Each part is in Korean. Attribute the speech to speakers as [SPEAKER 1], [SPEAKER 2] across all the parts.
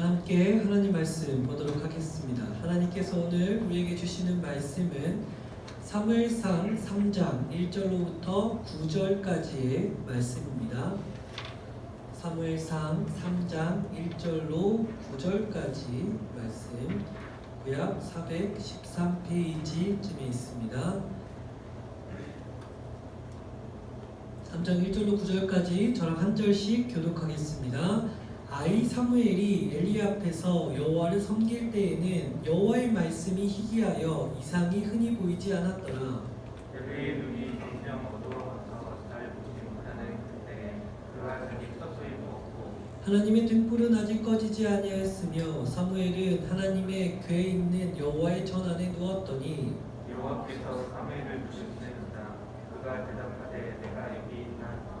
[SPEAKER 1] 함께 하나님 말씀 보도록 하겠습니다. 하나님께서 오늘 우리에게 주시는 말씀은 사무엘상 3장 1절로부터 9절까지의 말씀입니다. 사무엘상 3장 1절로 9절까지 말씀 구약 413페이지쯤에 있습니다. 3장 1절로 9절까지 저랑 한 절씩 교독하겠습니다. 아이 사무엘이 엘리 앞에서 여호와를 섬길 때에는 여호와의 말씀이 희귀하여 이상이 흔히 보이지 않았더라.
[SPEAKER 2] 그의 눈이 점점 어두워져서 잘 보지 못하는 그때에 그가 자기 서서히 누웠고
[SPEAKER 1] 하나님의 등불은 아직 꺼지지 아니하였으며 사무엘은 하나님의 궤에 있는 여호와의 전 안에 누웠더니
[SPEAKER 2] 여호와께서 사무엘을 부르시는다 그가 대답하되 내가 여기 있나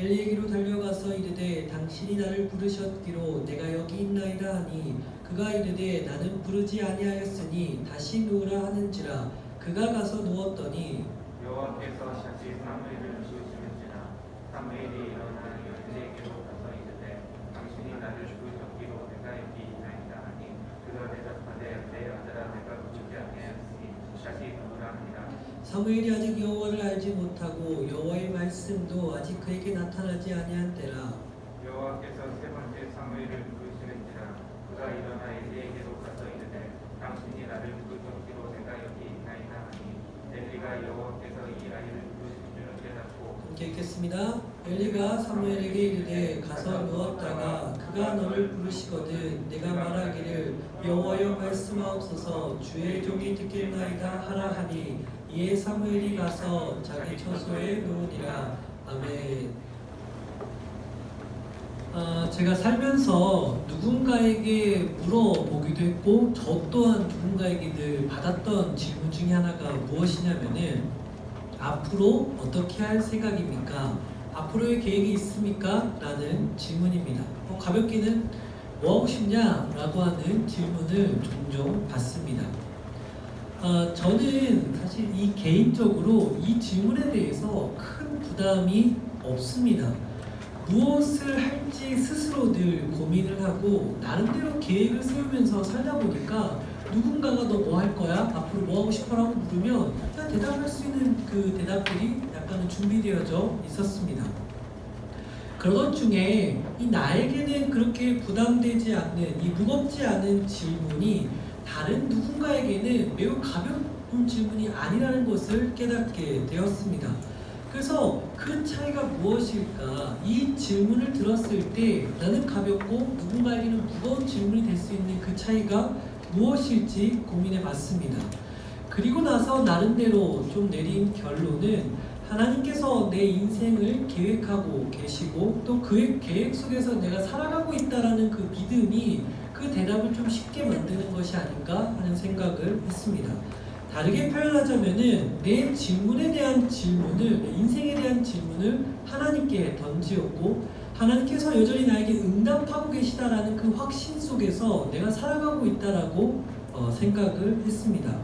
[SPEAKER 1] 엘리에게로 달려가서 이르되 당신이 나를 부르셨기로 내가 여기 있나이다 하니 그가 이르되 나는 부르지 아니하였으니 다시 누우라 하는지라. 그가 가서 누웠더니
[SPEAKER 2] 여호와께서 다시 사무엘을 부르시는지라. 사무엘이 일어나 엘리에게로 가서 이르되 당신이 나를 부르셨기로 내가 여기 있나이다 하니 그가 대답하되 내 아들아 내가 부르지 아니하였으니 다시 누구라 하니라
[SPEAKER 1] 사무엘이 아직 여호와를 알지 못하고 여호와의 말씀도 아직 그에게 나타나지 아니한 때라
[SPEAKER 2] 여호와께서 세 번째 사무엘을 부르시는지라 그가 일어나 엘리에게로 가서 이르되 당신이 나를 부르셨기로 내가 여기 있나이다 하니 엘리가 여호와께서 이 아이를 부르신 줄을 깨닫고
[SPEAKER 1] 함께 읽겠습니다. 엘리가 사무엘에게 이르되 가서 누웠다가 그가 너를 부르시거든 내가 말하기를 여호와여 말씀하옵소서 주의 종이 듣겠나이다 하라 하니 이에 사무엘이 가서 자기 처소에 누우니라 아멘. 아, 제가 살면서 누군가에게 물어보기도 했고 저 또한 누군가에게 늘 받았던 질문 중에 하나가 무엇이냐면은 앞으로 어떻게 할 생각입니까? 앞으로의 계획이 있습니까? 라는 질문입니다. 어, 가볍게는 뭐 하고 싶냐? 라고 하는 질문을 종종 받습니다. 어, 저는 사실 이 개인적으로 이 질문에 대해서 큰 부담이 없습니다. 무엇을 할지 스스로 늘 고민을 하고 나름대로 계획을 세우면서 살다 보니까 누군가가 너 뭐 할 거야? 앞으로 뭐 하고 싶어 라고 물으면 그냥 대답할 수 있는 그 대답들이 약간은 준비되어져 있었습니다. 그러던 중에 이 나에게는 그렇게 부담되지 않는 이 무겁지 않은 질문이 다른 누군가에게는 매우 가벼운 질문이 아니라는 것을 깨닫게 되었습니다. 그래서 그 차이가 무엇일까? 이 질문을 들었을 때 나는 가볍고 누군가에게는 무거운 질문이 될 수 있는 그 차이가 무엇일지 고민해 봤습니다. 그리고 나서 나름대로 좀 내린 결론은 하나님께서 내 인생을 계획하고 계시고 또 그 계획 속에서 내가 살아가고 있다라는 그 믿음이 그 대답을 좀 쉽게 만드는 것이 아닌가 하는 생각을 했습니다. 다르게 표현하자면은 내 질문에 대한 질문을 내 인생에 대한 질문을 하나님께 던지었고 하나님께서 여전히 나에게 응답하고 계시다라는 그 확신 속에서 내가 살아가고 있다라고 어, 생각을 했습니다.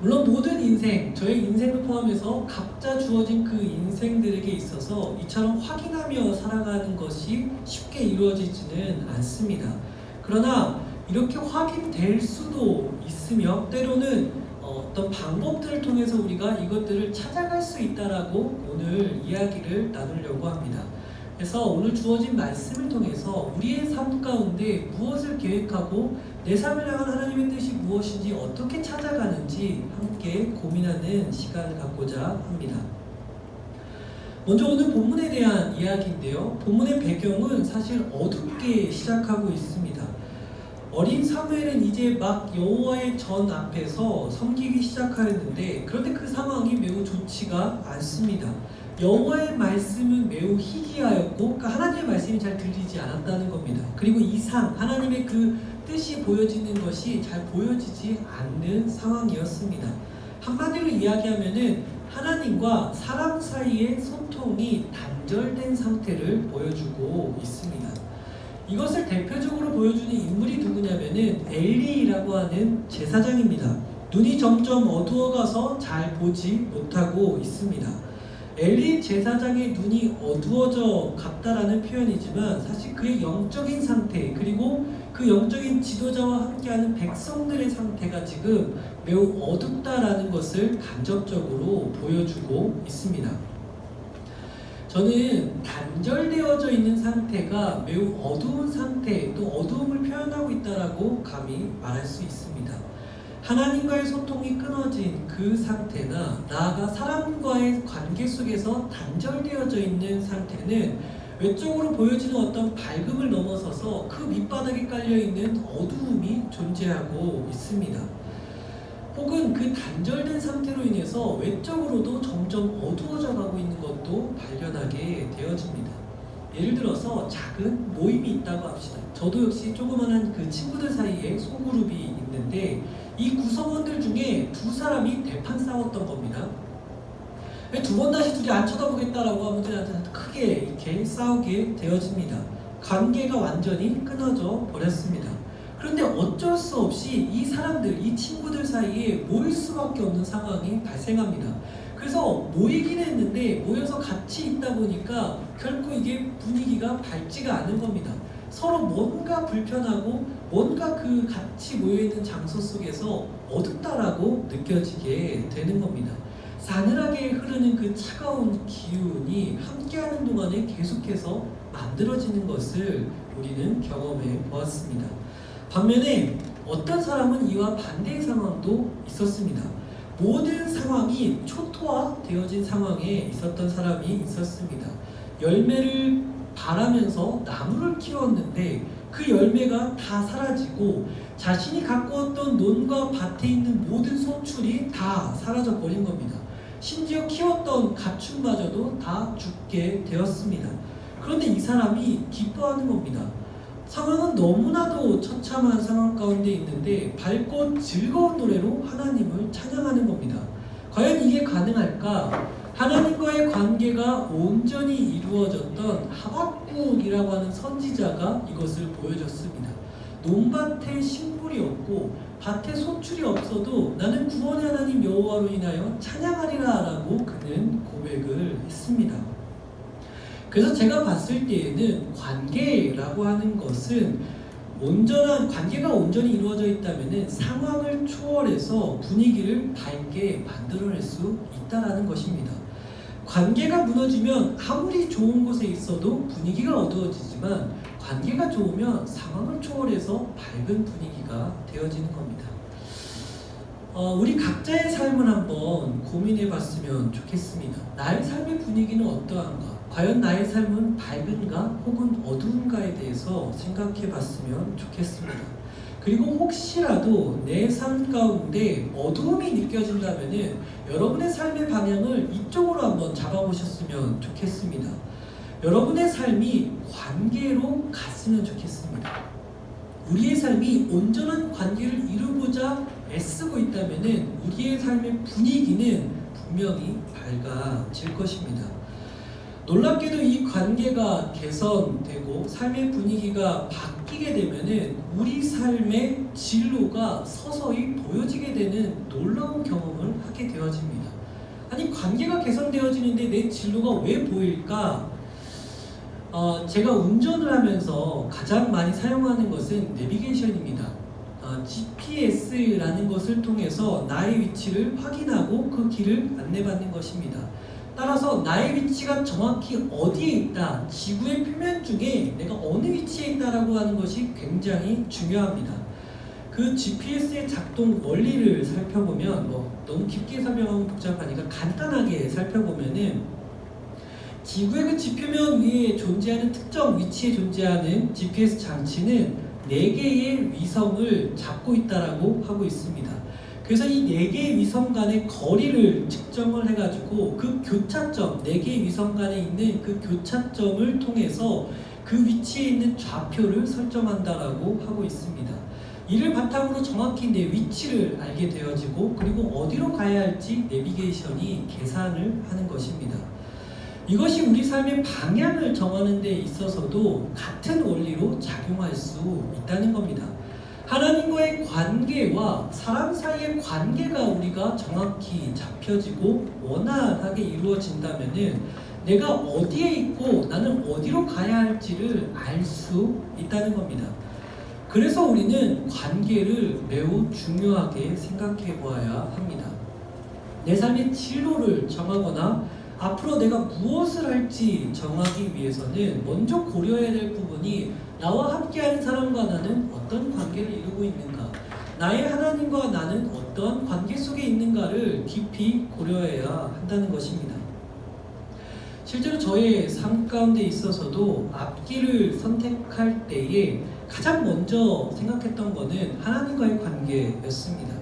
[SPEAKER 1] 물론 모든 인생, 저의 인생을 포함해서 각자 주어진 그 인생들에게 있어서 이처럼 확인하며 살아가는 것이 쉽게 이루어지지는 않습니다. 그러나 이렇게 확인될 수도 있으며 때로는 어, 어떤 방법들을 통해서 우리가 이것들을 찾아갈 수 있다라고 오늘 이야기를 나누려고 합니다. 그래서 오늘 주어진 말씀을 통해서 우리의 삶 가운데 무엇을 계획하고 내 삶을 향한 하나님의 뜻이 무엇인지 어떻게 찾아가는지 함께 고민하는 시간을 갖고자 합니다. 먼저 오늘 본문에 대한 이야기인데요. 본문의 배경은 사실 어둡게 시작하고 있습니다. 어린 사무엘은 이제 막 여호와의 전 앞에서 섬기기 시작하였는데 그런데 그 상황이 매우 좋지가 않습니다. 여호와의 말씀은 매우 희귀하였고 그러니까 하나님의 말씀이 잘 들리지 않았다는 겁니다. 그리고 이상 하나님의 그 뜻이 보여지는 것이 잘 보여지지 않는 상황이었습니다. 한마디로 이야기하면은 하나님과 사람 사이의 소통이 단절된 상태를 보여주고 있습니다. 이것을 대표적으로 보여주는 인물이 누구냐면은 엘리라고 하는 제사장입니다. 눈이 점점 어두워가서 잘 보지 못하고 있습니다. 엘리 제사장의 눈이 어두워져 갔다라는 표현이지만 사실 그의 영적인 상태 그리고 그 영적인 지도자와 함께하는 백성들의 상태가 지금 매우 어둡다라는 것을 간접적으로 보여주고 있습니다. 저는 단절되어져 있는 상태가 매우 어두운 상태 또 어두움을 표현하고 있다라고 감히 말할 수 있습니다. 하나님과의 소통이 끊어진 그 상태나 나아가 사람과의 관계 속에서 단절되어져 있는 상태는 외적으로 보여지는 어떤 밝음을 넘어서서 그 밑바닥에 깔려 있는 어두움이 존재하고 있습니다. 혹은 그 단절된 상태로 인해서 외적으로도 점점 어두워져 가고 있는 것도 발견하게 되어집니다. 예를 들어서 작은 모임이 있다고 합시다. 저도 역시 조그만한 그 친구들 사이에 소그룹이 있는데 이 구성원들 중에 두 사람이 대판 싸웠던 겁니다. 두 번 다시 둘이 안 쳐다보겠다라고 하면 그냥 크게 이렇게 싸우게 되어집니다. 관계가 완전히 끊어져 버렸습니다. 그런데 어쩔 수 없이 이 사람들, 이 친구들 사이에 모일 수밖에 없는 상황이 발생합니다. 그래서 모이긴 했는데 모여서 같이 있다 보니까 결코 이게 분위기가 밝지가 않은 겁니다. 서로 뭔가 불편하고 뭔가 그 같이 모여 있는 장소 속에서 어둡다라고 느껴지게 되는 겁니다. 싸늘하게 흐르는 그 차가운 기운이 함께하는 동안에 계속해서 만들어지는 것을 우리는 경험해 보았습니다. 반면에 어떤 사람은 이와 반대의 상황도 있었습니다. 모든 상황이 초토화되어진 상황에 있었던 사람이 있었습니다. 열매를 바라면서 나무를 키웠는데 그 열매가 다 사라지고 자신이 가꾸었던 논과 밭에 있는 모든 소출이 다 사라져 버린 겁니다. 심지어 키웠던 가축마저도 다 죽게 되었습니다. 그런데 이 사람이 기뻐하는 겁니다. 상황은 너무나도 처참한 상황 가운데 있는데 밝고 즐거운 노래로 하나님을 찬양하는 겁니다. 과연 이게 가능할까? 하나님과의 관계가 온전히 이루어졌던 하박국이라고 하는 선지자가 이것을 보여줬습니다. 논밭에 식물이 없고 밭에 소출이 없어도 나는 구원의 하나님 여호와로 인하여 찬양하리라라고 그는 고백을 했습니다. 그래서 제가 봤을 때에는 관계라고 하는 것은 온전한 관계가 온전히 이루어져 있다면은 상황을 초월해서 분위기를 밝게 만들어낼 수 있다라는 것입니다. 관계가 무너지면 아무리 좋은 곳에 있어도 분위기가 어두워지지만 관계가 좋으면 상황을 초월해서 밝은 분위기가 되어지는 겁니다. 어, 우리 각자의 삶을 한번 고민해 봤으면 좋겠습니다. 나의 삶의 분위기는 어떠한가? 과연 나의 삶은 밝은가 혹은 어두운가에 대해서 생각해 봤으면 좋겠습니다. 그리고 혹시라도 내 삶 가운데 어두움이 느껴진다면 여러분의 삶의 방향을 이쪽으로 한번 잡아보셨으면 좋겠습니다. 여러분의 삶이 관계로 갔으면 좋겠습니다. 우리의 삶이 온전한 관계를 이루고자 애쓰고 있다면 우리의 삶의 분위기는 분명히 밝아질 것입니다. 놀랍게도 이 관계가 개선되고 삶의 분위기가 바뀌게 되면은 우리 삶의 진로가 서서히 보여지게 되는 놀라운 경험을 하게 되어집니다. 아니 관계가 개선되어지는데 내 진로가 왜 보일까? 어, 제가 운전을 하면서 가장 많이 사용하는 것은 내비게이션입니다. 어, GPS라는 것을 통해서 나의 위치를 확인하고 그 길을 안내받는 것입니다. 따라서 나의 위치가 정확히 어디에 있다, 지구의 표면 중에 내가 어느 위치에 있다라고 하는 것이 굉장히 중요합니다. 그 GPS의 작동 원리를 살펴보면 뭐 너무 깊게 설명하면 복잡하니까 간단하게 살펴보면은 지구의 그 지표면 위에 존재하는 특정 위치에 존재하는 GPS 장치는 네 개의 위성을 잡고 있다라고 하고 있습니다. 그래서 이 네 개의 위성 간의 거리를 측정을 해가지고 그 교차점, 네 개의 위성 간에 있는 그 교차점을 통해서 그 위치에 있는 좌표를 설정한다라고 하고 있습니다. 이를 바탕으로 정확히 내 위치를 알게 되어지고 그리고 어디로 가야 할지 내비게이션이 계산을 하는 것입니다. 이것이 우리 삶의 방향을 정하는 데 있어서도 같은 원리로 작용할 수 있다는 겁니다. 하나님과의 관계와 사람 사이의 관계가 우리가 정확히 잡혀지고 원활하게 이루어진다면은 내가 어디에 있고 나는 어디로 가야 할지를 알 수 있다는 겁니다. 그래서 우리는 관계를 매우 중요하게 생각해 보아야 합니다. 내 삶의 진로를 정하거나 앞으로 내가 무엇을 할지 정하기 위해서는 먼저 고려해야 될 부분이 나와 함께하는 사람과 나는 어떤 관계를 이루고 있는가, 나의 하나님과 나는 어떤 관계 속에 있는가를 깊이 고려해야 한다는 것입니다. 실제로 저의 삶 가운데 있어서도 앞길을 선택할 때에 가장 먼저 생각했던 것은 하나님과의 관계였습니다.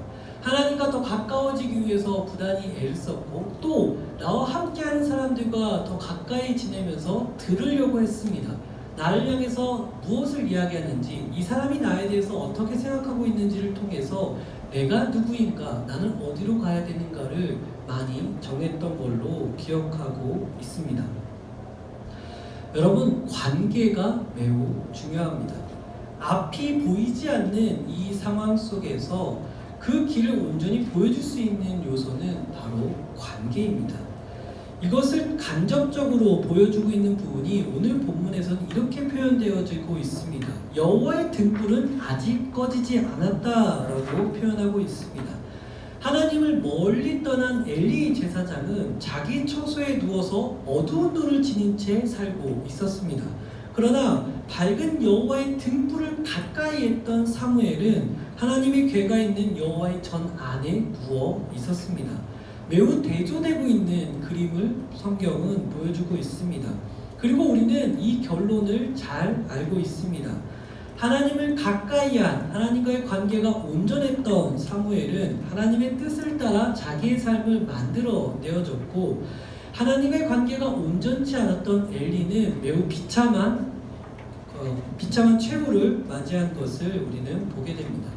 [SPEAKER 1] 하나님과 더 가까워지기 위해서 부단히 애를 썼고 또 나와 함께 사람들과 더 가까이 지내면서 들으려고 했습니다. 나를 향해서 무엇을 이야기하는지 이 사람이 나에 대해서 어떻게 생각하고 있는지를 통해서 내가 누구인가 나는 어디로 가야 되는가를 많이 정했던 걸로 기억하고 있습니다. 여러분 관계가 매우 중요합니다. 앞이 보이지 않는 이 상황 속에서 그 길을 온전히 보여줄 수 있는 요소는 바로 관계입니다. 이것을 간접적으로 보여주고 있는 부분이 오늘 본문에서는 이렇게 표현되어지고 있습니다. 여호와의 등불은 아직 꺼지지 않았다라고 표현하고 있습니다. 하나님을 멀리 떠난 엘리 제사장은 자기 처소에 누워서 어두운 눈을 지닌 채 살고 있었습니다. 그러나 밝은 여호와의 등불을 가까이 했던 사무엘은 하나님의 괴가 있는 여호와의 전 안에 누워 있었습니다. 매우 대조되고 있는 그림을 성경은 보여주고 있습니다. 그리고 우리는 이 결론을 잘 알고 있습니다. 하나님을 가까이 한 하나님과의 관계가 온전했던 사무엘은 하나님의 뜻을 따라 자기의 삶을 만들어 내어졌고 하나님의 관계가 온전치 않았던 엘리는 매우 비참한 어, 비참한 최후를 맞이한 것을 우리는 보게 됩니다.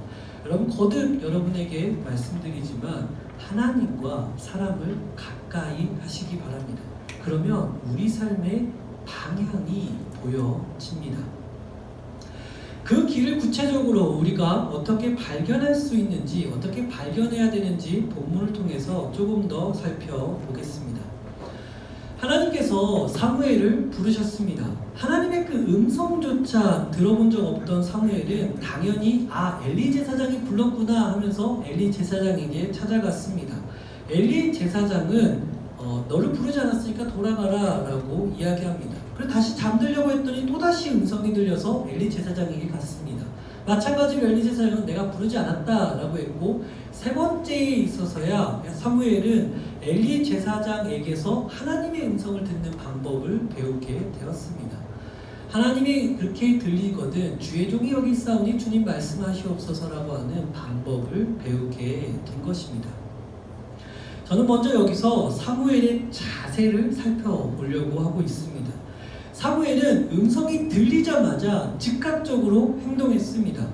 [SPEAKER 1] 여러분 거듭 여러분에게 말씀드리지만 하나님과 사람을 가까이 하시기 바랍니다. 그러면 우리 삶의 방향이 보여집니다. 그 길을 구체적으로 우리가 어떻게 발견할 수 있는지, 어떻게 발견해야 되는지 본문을 통해서 조금 더 살펴보겠습니다. 하나님께서 사무엘을 부르셨습니다. 하나님의 그 음성조차 들어본 적 없던 사무엘은 당연히 아 엘리 제사장이 불렀구나 하면서 엘리 제사장에게 찾아갔습니다. 엘리 제사장은 어, 너를 부르지 않았으니까 돌아가라라고 이야기합니다. 그리고 다시 잠들려고 했더니 또 다시 음성이 들려서 엘리 제사장에게 갔습니다. 마찬가지로 엘리 제사장은 내가 부르지 않았다라고 했고 세 번째에 있어서야 사무엘은 엘리 제사장에게서 하나님의 음성을 듣는 방법을 배우게 되었습니다. 하나님이 그렇게 들리거든 주의 종이 여기 있사오니 주님 말씀하시옵소서라고 하는 방법을 배우게 된 것입니다. 저는 먼저 여기서 사무엘의 자세를 살펴보려고 하고 있습니다. 사무엘은 음성이 들리자마자 즉각적으로 행동했습니다.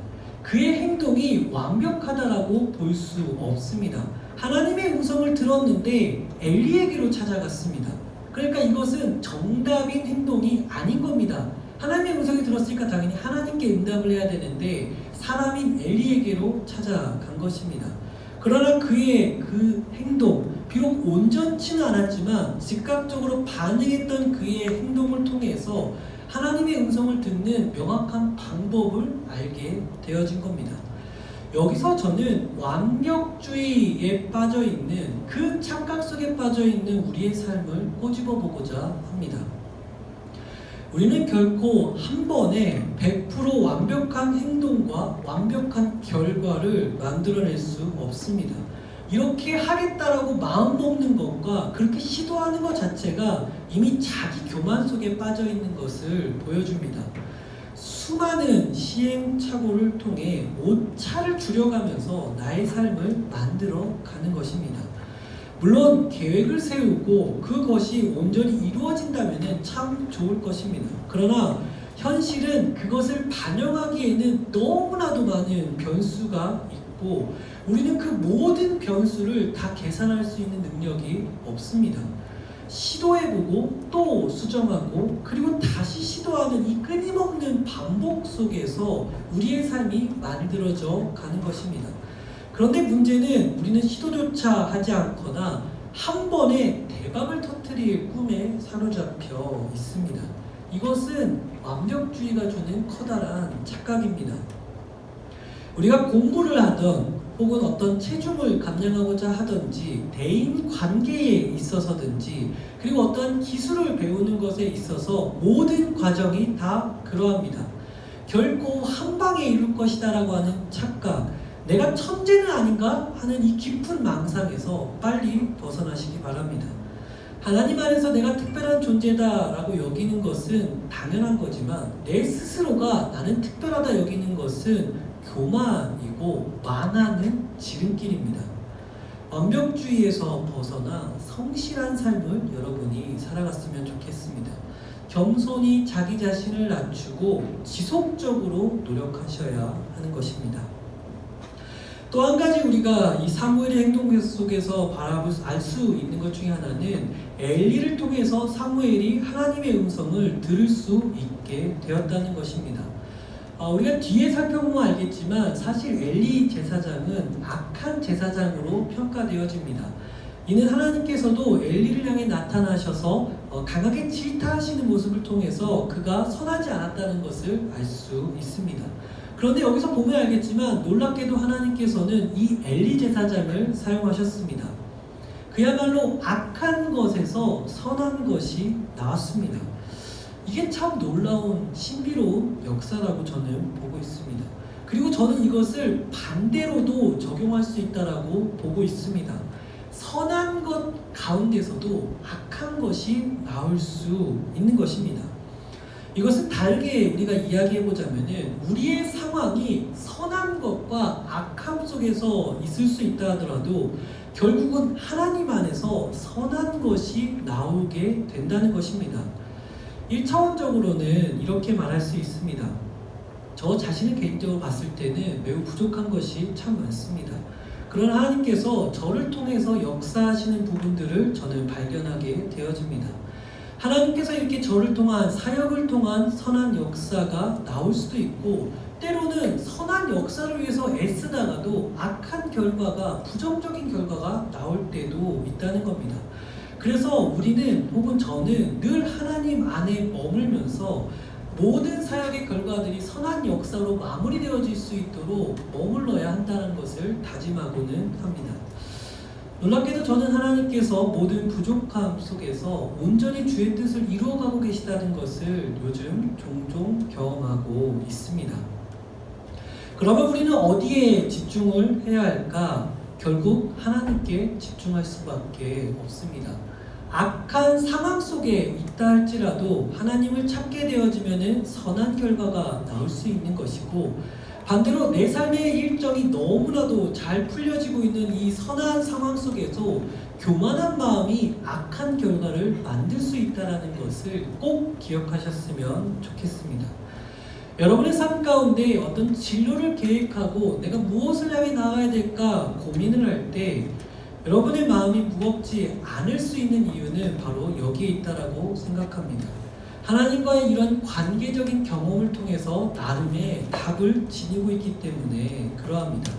[SPEAKER 1] 그의 행동이 완벽하다라고 볼 수 없습니다. 하나님의 음성을 들었는데 엘리에게로 찾아갔습니다. 그러니까 이것은 정답인 행동이 아닌 겁니다. 하나님의 음성이 들었으니까 당연히 하나님께 응답을 해야 되는데 사람인 엘리에게로 찾아간 것입니다. 그러나 그의 그 행동, 비록 온전치는 않았지만 즉각적으로 반응했던 그의 행동을 통해서 하나님의 음성을 듣는 명확한 방법을 알게 되어진 겁니다. 여기서 저는 완벽주의에 빠져 있는 그 착각 속에 빠져 있는 우리의 삶을 꼬집어 보고자 합니다. 우리는 결코 한 번에 100% 완벽한 행동과 완벽한 결과를 만들어낼 수 없습니다. 이렇게 하겠다라고 마음 먹는 것과 그렇게 시도하는 것 자체가 이미 자기 교만 속에 빠져 있는 것을 보여줍니다. 수많은 시행착오를 통해 오차를 줄여가면서 나의 삶을 만들어 가는 것입니다. 물론 계획을 세우고 그것이 온전히 이루어진다면 참 좋을 것입니다. 그러나 현실은 그것을 반영하기에는 너무나도 많은 변수가 있고 우리는 그 모든 변수를 다 계산할 수 있는 능력이 없습니다. 시도해보고 또 수정하고 그리고 다시 시도하는 이 끊임없는 반복 속에서 우리의 삶이 만들어져 가는 것입니다. 그런데 문제는 우리는 시도조차 하지 않거나 한 번에 대박을 터뜨릴 꿈에 사로잡혀 있습니다. 이것은 완벽주의가 주는 커다란 착각입니다. 우리가 공부를 하던 혹은 어떤 체중을 감량하고자 하든지 대인 관계에 있어서든지 그리고 어떤 기술을 배우는 것에 있어서 모든 과정이 다 그러합니다. 결코 한 방에 이룰 것이다라고 하는 착각, 내가 천재는 아닌가 하는 이 깊은 망상에서 빨리 벗어나시기 바랍니다. 하나님 안에서 내가 특별한 존재다라고 여기는 것은 당연한 거지만 내 스스로가 나는 특별하다 여기는 것은 교만이고 만하는 지름길입니다. 완벽주의에서 벗어나 성실한 삶을 여러분이 살아갔으면 좋겠습니다. 겸손히 자기 자신을 낮추고 지속적으로 노력하셔야 하는 것입니다. 또 한 가지 우리가 이 사무엘의 행동 속에서 바라볼 알수 있는 것 중에 하나는 엘리를 통해서 사무엘이 하나님의 음성을 들을 수 있게 되었다는 것입니다. 어, 우리가 뒤에 살펴보면 알겠지만 사실 엘리 제사장은 악한 제사장으로 평가되어집니다. 이는 하나님께서도 엘리를 향해 나타나셔서 어, 강하게 질타하시는 모습을 통해서 그가 선하지 않았다는 것을 알 수 있습니다. 그런데 여기서 보면 알겠지만 놀랍게도 하나님께서는 이 엘리 제사장을 사용하셨습니다. 그야말로 악한 것에서 선한 것이 나왔습니다. 이게 참 놀라운 신비로운 역사라고 저는 보고 있습니다. 그리고 저는 이것을 반대로도 적용할 수 있다라고 보고 있습니다. 선한 것 가운데서도 악한 것이 나올 수 있는 것입니다. 이것은 다르게 우리가 이야기해 보자면은 우리의 상황이 선한 것과 악함 속에서 있을 수 있다 하더라도 결국은 하나님 안에서 선한 것이 나오게 된다는 것입니다. 1차원적으로는 이렇게 말할 수 있습니다. 저 자신을 개인적으로 봤을 때는 매우 부족한 것이 참 많습니다. 그러나 하나님께서 저를 통해서 역사하시는 부분들을 저는 발견하게 되어집니다. 하나님께서 이렇게 저를 통한 사역을 통한 선한 역사가 나올 수도 있고 때로는 선한 역사를 위해서 애쓰다가도 악한 결과가 부정적인 결과가 나올 때도 있다는 겁니다. 그래서 우리는 혹은 저는 늘 하나님 안에 머물면서 모든 사역의 결과들이 선한 역사로 마무리되어질 수 있도록 머물러야 한다는 것을 다짐하고는 합니다. 놀랍게도 저는 하나님께서 모든 부족함 속에서 온전히 주의 뜻을 이루어가고 계시다는 것을 요즘 종종 경험하고 있습니다. 그러면 우리는 어디에 집중을 해야 할까? 결국 하나님께 집중할 수밖에 없습니다. 악한 상황 속에 있다 할지라도 하나님을 찾게 되어지면 선한 결과가 나올 수 있는 것이고 반대로 내 삶의 일정이 너무나도 잘 풀려지고 있는 이 선한 상황 속에서 교만한 마음이 악한 결과를 만들 수 있다는 것을 꼭 기억하셨으면 좋겠습니다. 여러분의 삶 가운데 어떤 진로를 계획하고 내가 무엇을 향해 나가야 될까 고민을 할때 여러분의 마음이 무겁지 않을 수 있는 이유는 바로 여기에 있다라고 생각합니다. 하나님과의 이런 관계적인 경험을 통해서 나름의 답을 지니고 있기 때문에 그러합니다.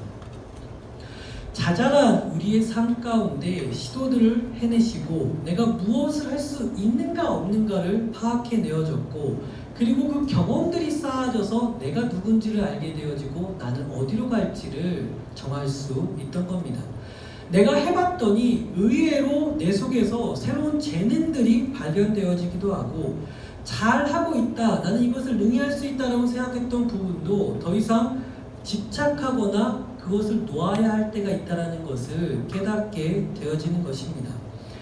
[SPEAKER 1] 자잘한 우리의 삶 가운데 시도들을 해내시고 내가 무엇을 할 수 있는가 없는가를 파악해 내어졌고 그리고 그 경험들이 쌓아져서 내가 누군지를 알게 되어지고 나는 어디로 갈지를 정할 수 있던 겁니다. 내가 해봤더니 의외로 내 속에서 새로운 재능들이 발견되어지기도 하고 잘 하고 있다. 나는 이것을 능히할 수 있다라고 생각했던 부분도 더 이상 집착하거나 그것을 놓아야 할 때가 있다라는 것을 깨닫게 되어지는 것입니다.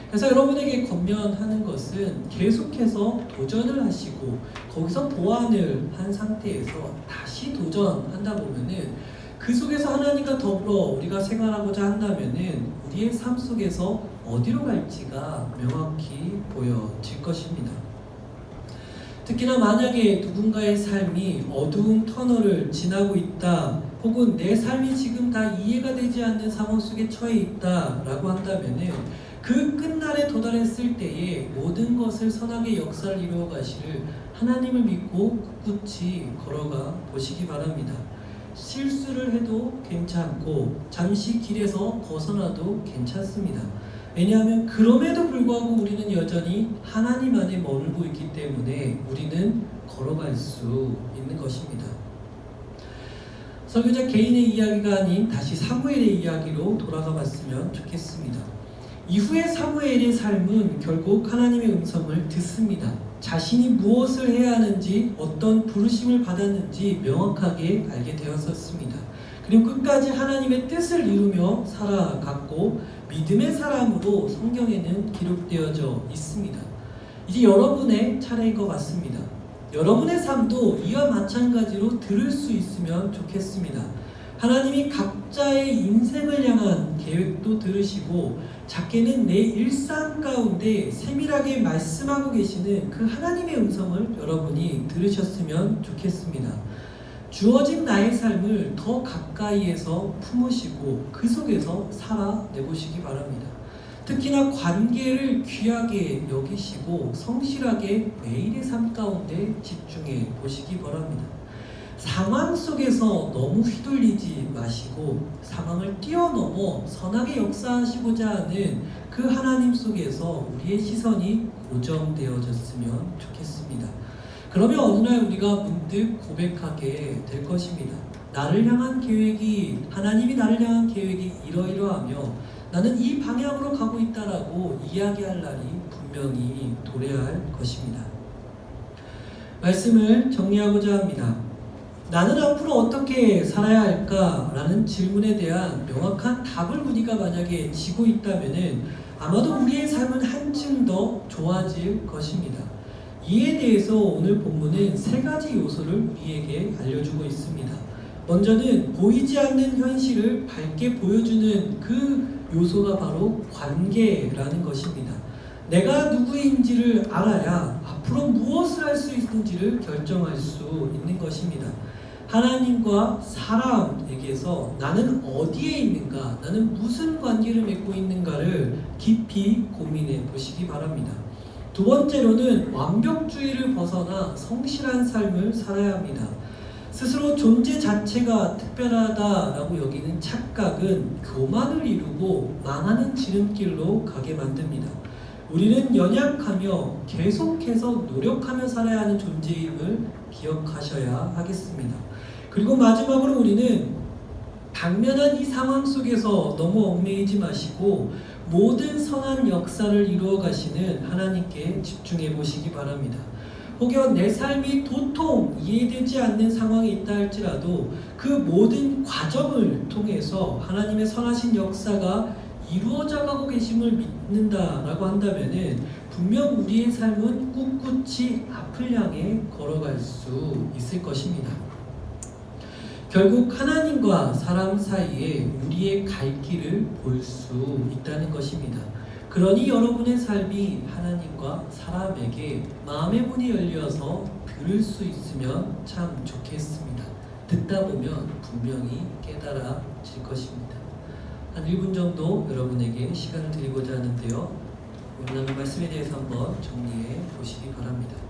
[SPEAKER 1] 그래서 여러분에게 권면하는 것은 계속해서 도전을 하시고 거기서 보완을 한 상태에서 다시 도전한다 보면은 그 속에서 하나님과 더불어 우리가 생활하고자 한다면은 우리의 삶 속에서 어디로 갈지가 명확히 보여질 것입니다. 특히나 만약에 누군가의 삶이 어두운 터널을 지나고 있다, 혹은 내 삶이 지금 다 이해가 되지 않는 상황 속에 처해 있다라고 한다면은 그 끝날에 도달했을 때에 모든 것을 선하게 역사를 이루어 가시를 하나님을 믿고 꿋꿋이 걸어가 보시기 바랍니다. 실수를 해도 괜찮고 잠시 길에서 벗어나도 괜찮습니다. 왜냐하면 그럼에도 불구하고 우리는 여전히 하나님 안에 머물고 있기 때문에 우리는 걸어갈 수 있는 것입니다. 설교자 개인의 이야기가 아닌 다시 사무엘의 이야기로 돌아가 봤으면 좋겠습니다. 이후에 사무엘의 삶은 결국 하나님의 음성을 듣습니다. 자신이 무엇을 해야 하는지 어떤 부르심을 받았는지 명확하게 알게 되었었습니다. 그리고 끝까지 하나님의 뜻을 이루며 살아갔고 믿음의 사람으로 성경에는 기록되어져 있습니다. 이제 여러분의 차례인 것 같습니다. 여러분의 삶도 이와 마찬가지로 들을 수 있으면 좋겠습니다. 하나님이 각자의 인생을 향한 계획도 들으시고 작게는 내 일상 가운데 세밀하게 말씀하고 계시는 그 하나님의 음성을 여러분이 들으셨으면 좋겠습니다. 주어진 나의 삶을 더 가까이에서 품으시고 그 속에서 살아내보시기 바랍니다. 특히나 관계를 귀하게 여기시고 성실하게 매일의 삶 가운데 집중해 보시기 바랍니다. 상황 속에서 너무 휘둘리지 마시고 상황을 뛰어넘어 선하게 역사하시고자 하는 그 하나님 속에서 우리의 시선이 고정되어졌으면 좋겠습니다. 그러면 어느 날 우리가 문득 고백하게 될 것입니다. 나를 향한 계획이 하나님이 나를 향한 계획이 이러이러하며 나는 이 방향으로 가고 있다라고 이야기할 날이 분명히 도래할 것입니다. 말씀을 정리하고자 합니다. 나는 앞으로 어떻게 살아야 할까라는 질문에 대한 명확한 답을 우리가 만약에 지고 있다면은 아마도 우리의 삶은 한층 더 좋아질 것입니다. 이에 대해서 오늘 본문은 세 가지 요소를 우리에게 알려주고 있습니다. 먼저는 보이지 않는 현실을 밝게 보여주는 그 요소가 바로 관계라는 것입니다. 내가 누구인지를 알아야 앞으로 무엇을 할 수 있는지를 결정할 수 있는 것입니다. 하나님과 사람에게서 나는 어디에 있는가, 나는 무슨 관계를 맺고 있는가를 깊이 고민해 보시기 바랍니다. 두 번째로는 완벽주의를 벗어나 성실한 삶을 살아야 합니다. 스스로 존재 자체가 특별하다라고 여기는 착각은 교만을 이루고 망하는 지름길로 가게 만듭니다. 우리는 연약하며 계속해서 노력하며 살아야 하는 존재임을 기억하셔야 하겠습니다. 그리고 마지막으로 우리는 당면한 이 상황 속에서 너무 얽매이지 마시고 모든 선한 역사를 이루어 가시는 하나님께 집중해 보시기 바랍니다. 혹여 내 삶이 도통 이해되지 않는 상황에 있다 할지라도 그 모든 과정을 통해서 하나님의 선하신 역사가 이루어져 가고 계심을 믿는다라고 한다면은 분명 우리의 삶은 꿋꿋이 앞을 향해 걸어갈 수 있을 것입니다. 결국 하나님과 사람 사이에 우리의 갈 길을 볼 수 있다는 것입니다. 그러니 여러분의 삶이 하나님과 사람에게 마음의 문이 열려서 들을 수 있으면 참 좋겠습니다. 듣다 보면 분명히 깨달아질 것입니다. 한 1분 정도 여러분에게 시간을 드리고자 하는데요. 오늘 말씀에 대해서 한번 정리해 보시기 바랍니다.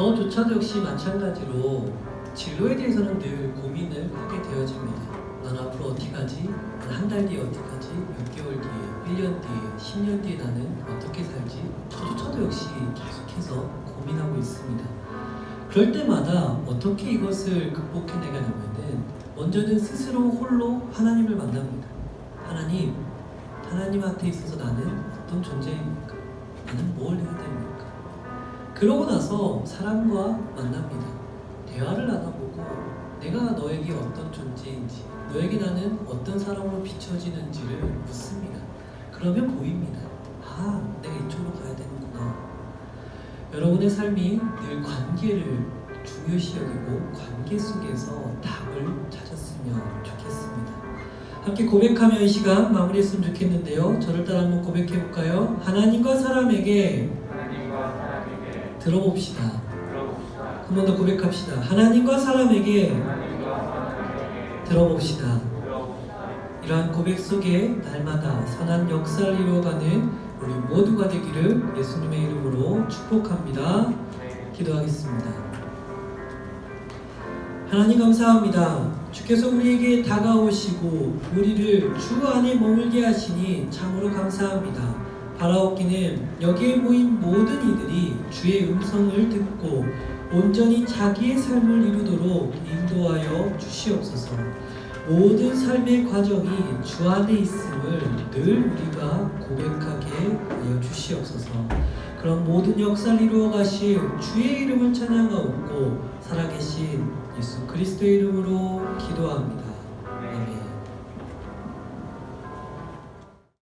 [SPEAKER 1] 저조차도 역시 마찬가지로 진로에 대해서는 늘 고민을 하게 되어집니다. 난 앞으로 어떻게 가지? 난 한 달 뒤에 어떻게 가지? 몇 개월 뒤에, 1년 뒤에, 10년 뒤에 나는 어떻게 살지? 저조차도 역시 계속해서 고민하고 있습니다. 그럴 때마다 어떻게 이것을 극복해내가냐면은 먼저는 스스로 홀로 하나님을 만납니다. 하나님, 하나님한테 있어서 나는 어떤 존재입니까? 나는 뭘 해야 됩니까? 그러고 나서 사람과 만납니다. 대화를 나눠보고 내가 너에게 어떤 존재인지, 너에게 나는 어떤 사람으로 비춰지는지를 묻습니다. 그러면 보입니다. 아, 내가 이쪽으로 가야 되는구나. 여러분의 삶이 늘 관계를 중요시 여기고 관계 속에서 답을 찾았으면 좋겠습니다. 함께 고백하며 이 시간 마무리했으면 좋겠는데요. 저를 따라 한번 고백해 볼까요? 하나님과 사람에게 들어봅시다. 한 번 더 고백합시다. 하나님과 사람에게.
[SPEAKER 2] 들어봅시다.
[SPEAKER 1] 이러한 고백 속에 날마다 선한 역사를 이루어가는 우리 모두가 되기를 예수님의 이름으로 축복합니다.
[SPEAKER 2] 네.
[SPEAKER 1] 기도하겠습니다. 하나님 감사합니다. 주께서 우리에게 다가오시고 우리를 주 안에 머물게 하시니 참으로 감사합니다. 바라옵기는 여기에 모인 모든 이들이 주의 음성을 듣고 온전히 자기의 삶을 이루도록 인도하여 주시옵소서. 모든 삶의 과정이 주 안에 있음을 늘 우리가 고백하게 하여 주시옵소서. 그런 모든 역사를 이루어 가신 주의 이름을 찬양하옵고 살아계신 예수 그리스도의 이름으로 기도합니다.